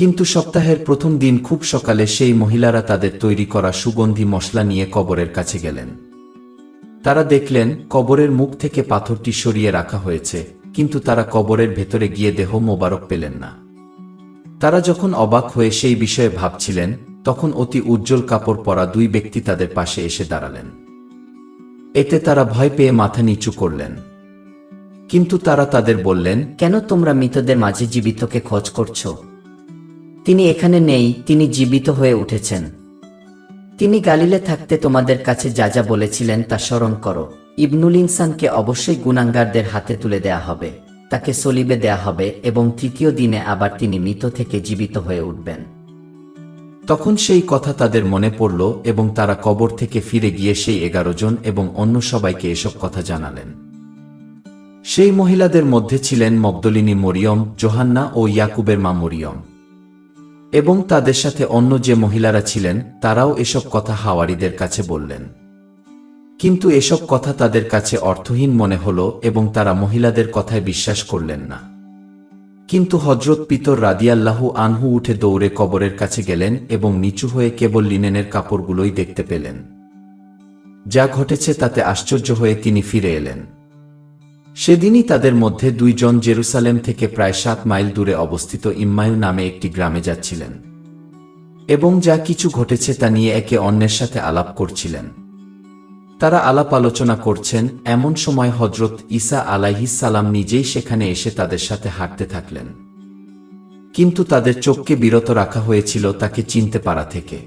কিন্তু সপ্তাহের প্রথম দিন খুব সকালে সেই মহিলারা তাদের তৈরি করা সুগন্ধি মশলা নিয়ে কবরের কাছে গেলেন। তারা দেখলেন, কবরের মুখ থেকে পাথরটি সরিয়ে রাখা হয়েছে, কিন্তু তারা কবরের ভেতরে গিয়ে দেহ মোবারক পেলেন না। তারা যখন অবাক হয়ে সেই বিষয়ে ভাবছিলেন, তখন অতি উজ্জ্বল কাপড় পরা দুই ব্যক্তি তাদের পাশে এসে দাঁড়ালেন। এতে তারা ভয় পেয়ে মাথা নিচু করলেন। কিন্তু তারা তাদের বললেন, কেন তোমরা মৃতদের মাঝে জীবিতকে খোঁজ করছ? তিনি এখানে নেই, তিনি জীবিত হয়ে উঠেছেন। তিনি গালিলে থাকতে তোমাদের কাছে যা যা বলেছিলেন তা স্মরণ করো। ইবনুল ইনসানকে অবশ্যই গুনাঙ্গারদের হাতে তুলে দেয়া হবে, তাকে সলিবে দেয়া হবে এবং তৃতীয় দিনে আবার তিনি মৃত থেকে জীবিত হয়ে উঠবেন। তখন সেই কথা তাদের মনে পড়ল এবং তারা কবর থেকে ফিরে গিয়ে সেই এগারো জন এবং অন্য সবাইকে এসব কথা জানালেন। সেই মহিলাদের মধ্যে ছিলেন মগদলিনী মরিয়ম, জোহান্না ও ইয়াকুবের মা মরিয়ম। এবং তাদের সাথে অন্য যে মহিলারা ছিলেন, তারাও এসব কথা হাওয়ারিদের কাছে বললেন। কিন্তু এসব কথা তাদের কাছে অর্থহীন মনে হল এবং তারা মহিলাদের কথায় বিশ্বাস করলেন না। কিন্তু হজরত পিতর রাদিয়াল্লাহু আনহু উঠে দৌড়ে কবরের কাছে গেলেন এবং নিচু হয়ে কেবল লিনেনের কাপড়গুলোই দেখতে পেলেন। যা ঘটেছে তাতে আশ্চর্য হয়ে তিনি ফিরে এলেন। সেদিনই তাদের মধ্যে দুইজন জেরুসালেম থেকে প্রায় সাত মাইল দূরে অবস্থিত ইম্মায়ু নামে একটি গ্রামে যাচ্ছিলেন। এবং যা কিছু ঘটেছে তা নিয়ে একে অন্যের সাথে আলাপ করছিলেন। তারা আলাপ আলোচনা করছেন, এমন সময় হজরত আলাইহিস সালাম নিজেই সেখানে এসে তাদের সাথে হাঁটতে থাকলেন। কিন্তু তাদের চোখকে বিরত রাখা হয়েছিল তাকে চিনতে পারা থেকে।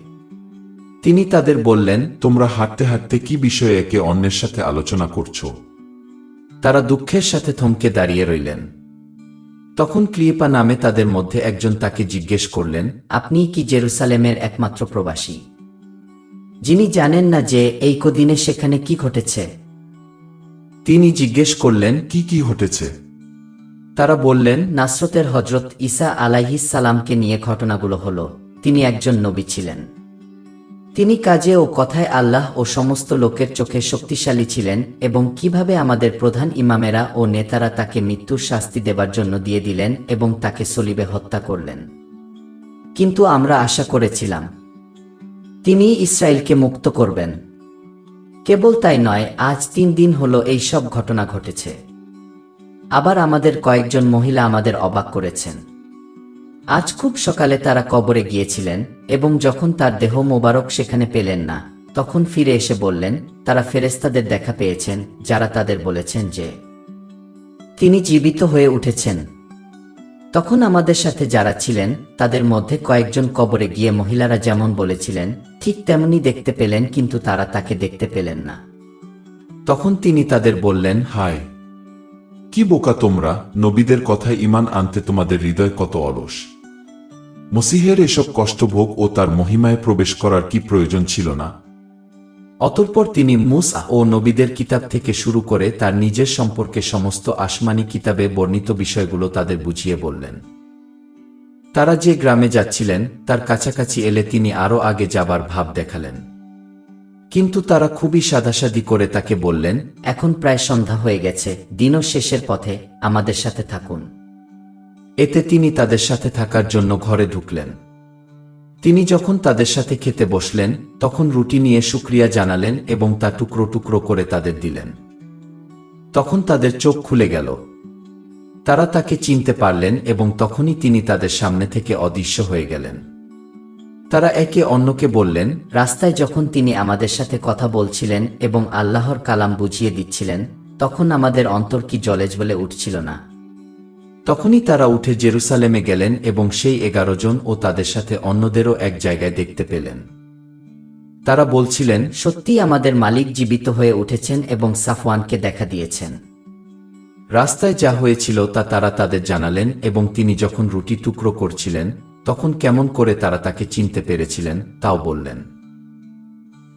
তিনি তাদের বললেন, তোমরা হাঁটতে হাঁটতে কি বিষয়ে একে অন্যের সাথে আলোচনা করছ? তারা দুঃখের সাথে থমকে দাঁড়িয়ে রইলেন। তখন ক্লিয়েপা নামে তাদের মধ্যে একজন তাকে জিজ্ঞেস করলেন আপনি কি জেরুসালেমের একমাত্র প্রবাসী? যিনি জানেন না যে এই কদিনে সেখানে কি ঘটেছে। তিনি জিজ্ঞেস করলেন কি কি ঘটেছে? তারা বললেন নাসরতের হজরত ঈসা আলাইহিস সালামকে নিয়ে ঘটনাগুলো হলো। তিনি একজন নবী ছিলেন। তিনি কাজে ও কথায় আল্লাহ ও সমস্ত লোকের চোখে শক্তিশালী ছিলেন এবং কীভাবে আমাদের প্রধান ইমামেরা ও নেতারা তাকে মৃত্যুর শাস্তি দেবার জন্য দিয়ে দিলেন এবং তাকে সলিবে হত্যা করলেন। কিন্তু আমরা আশা করেছিলাম, তিনি ইসরায়েলকে মুক্ত করবেন। কেবল তাই নয়, আজ তিন দিন হলো এই সব ঘটনা ঘটেছে। আবার আমাদের কয়েকজন মহিলা আমাদের অবাক করেছেন। আজ খুব সকালে তারা কবরে গিয়েছিলেন এবং যখন তার দেহ মোবারক সেখানে পেলেন না, তখন ফিরে এসে বললেন, তারা ফেরেস্তাদের দেখা পেয়েছেন, যারা তাদের বলেছেন যে, তিনি জীবিত হয়ে উঠেছেন। তখন আমাদের সাথে যারা ছিলেন, তাদের মধ্যে কয়েকজন কবরে গিয়ে মহিলারা যেমন বলেছিলেন, ঠিক তেমনি দেখতে পেলেন, কিন্তু তারা তাকে দেখতে পেলেন না। তখন তিনি তাদের বললেন, হায়, কি বোকা তোমরা? নবীদের কথায় ইমান আনতে তোমাদের হৃদয় কত অলস। মসিহের এসব কষ্টভোগ ও তার মহিমায় প্রবেশ করার কি প্রয়োজন ছিল না? অতঃপর তিনি মুসা ও নবীদের কিতাব থেকে শুরু করে তার নিজের সম্পর্কে সমস্ত আসমানি কিতাবে বর্ণিত বিষয়গুলো তাদের বুঝিয়ে বললেন। তারা যে গ্রামে যাচ্ছিলেন, তার কাছাকাছি এলে তিনি আরও আগে যাবার ভাব দেখালেন। কিন্তু তারা খুবই সাদাসাদি করে তাকে বললেন, এখন প্রায় সন্ধ্যা হয়ে গেছে, দিনও শেষের পথে, আমাদের সাথে থাকুন। এতে তিনি তাদের সাথে থাকার জন্য ঘরে ঢুকলেন। তিনি যখন তাদের সাথে খেতে বসলেন, তখন রুটি নিয়ে শুক্রিয়া জানালেন এবং তা টুকরো টুকরো করে তাদের দিলেন। তখন তাদের চোখ খুলে গেল। তারা তাকে চিনতে পারলেন এবং তখনই তিনি তাদের সামনে থেকে অদৃশ্য হয়ে গেলেন। তারা একে অন্যকে বললেন, রাস্তায় যখন তিনি আমাদের সাথে কথা বলছিলেন এবং আল্লাহর কালাম বুঝিয়ে দিচ্ছিলেন, তখন আমাদের অন্তর কি জলে জ্বলে উঠছিল না। তখনই তারা উঠে জেরুসালেমে গেলেন এবং সেই এগারো জন ও তাদের সাথে অন্যদেরও এক জায়গায় দেখতে পেলেন। তারা বলছিলেন সত্যি আমাদের মালিক জীবিত হয়ে উঠেছেন এবং সাফওয়ানকে দেখা দিয়েছেন। রাস্তায় যা হয়েছিল তা তারা তাদের জানালেন এবং তিনি যখন রুটি টুকরো করছিলেন তখন কেমন করে তারা তাকে চিনতে পেরেছিলেন তাও বললেন।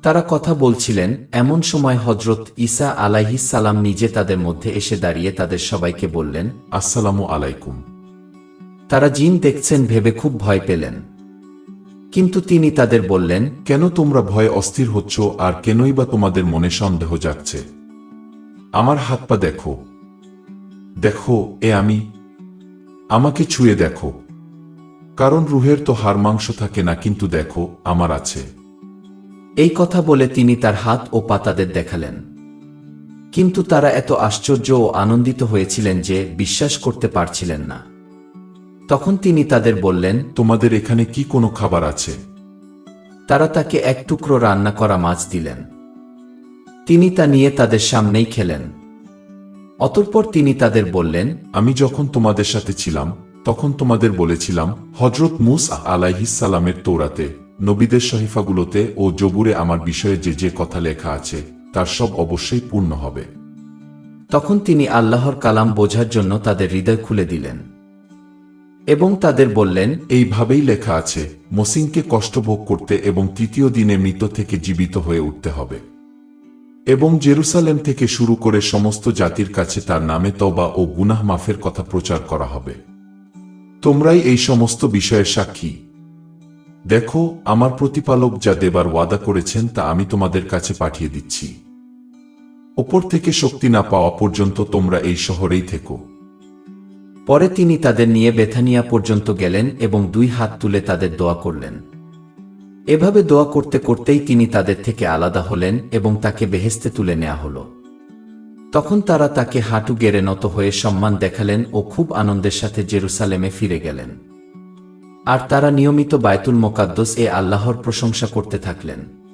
তারা কথা বলছিলেন এমন সময় হজরত ঈসা আলাইহিস সালাম নিজে তাদের মধ্যে এসে দাঁড়িয়ে তাদের সবাইকে বললেন আসসালামু আলাইকুম। তারা জিন দেখছেন ভেবে খুব ভয় পেলেন। কিন্তু তিনি তাদের বললেন কেন তোমরা ভয়ে অস্থির হচ্ছ আর কেনই বা তোমাদের মনে সন্দেহ যাচ্ছে আমার হাত পা দেখো। দেখো এ আমি। আমাকে ছুঁয়ে দেখো। কারণ রুহের তো হাড় মাংস থাকে না কিন্তু দেখো আমার আছে। এই কথা বলে তিনি তার হাত ও পা তাদের দেখালেন। কিন্তু তারা এত আশ্চর্য ও আনন্দিত হয়েছিলেন যে বিশ্বাস করতে পারছিলেন না। তখন তিনি তাদের বললেন তোমাদের এখানে কি কোনো খাবার আছে? তারা তাকে এক টুকরো রান্না করা মাছ দিলেন। তিনি তা নিয়ে তাদের সামনেই খেলেন। অতঃপর তিনি তাদের বললেন আমি যখন তোমাদের সাথে ছিলাম তখন তোমাদের বলেছিলাম হজরত মুস আলাইহিসালামের তৌরাতে নবীদের শহীফাগুলোতে ও জবুরে আমার বিষয়ে যে যে কথা লেখা আছে তার সব অবশ্যই পূর্ণ হবে। তখন তিনি আল্লাহর কালাম বোঝার জন্য তাদের হৃদয় খুলে দিলেন এবং তাদের বললেন এইভাবেই লেখা আছে মসিনকে কষ্ট ভোগ করতে এবং তৃতীয় দিনে মৃত থেকে জীবিত হয়ে উঠতে হবে। এবং জেরুসালেম থেকে শুরু করে সমস্ত জাতির কাছে তার নামে তবা ও গুনাহ মাফের কথা প্রচার করা হবে। তোমরাই এই সমস্ত বিষয়ের সাক্ষী। দেখো, আমার প্রতিপালক যা দেবার ওয়াদা করেছেন তা আমি তোমাদের কাছে পাঠিয়ে দিচ্ছি। ওপর থেকে শক্তি না পাওয়া পর্যন্ত তোমরা এই শহরেই থেকো। পরে তিনি তাদের নিয়ে বেথানিয়া পর্যন্ত গেলেন এবং দুই হাত তুলে তাদের দোয়া করলেন। এভাবে দোয়া করতে করতেই তিনি তাদের থেকে আলাদা হলেন এবং তাকে বেহেস্তে তুলে নেওয়া হল। তখন তারা তাকে হাঁটু গেড়ে নত হয়ে সম্মান দেখালেন ও খুব আনন্দের সাথে জেরুসালেমে ফিরে গেলেন। আর তারা নিয়মিত বায়তুল মোকাদ্দস এ আল্লাহর প্রশংসা করতে থাকলেন।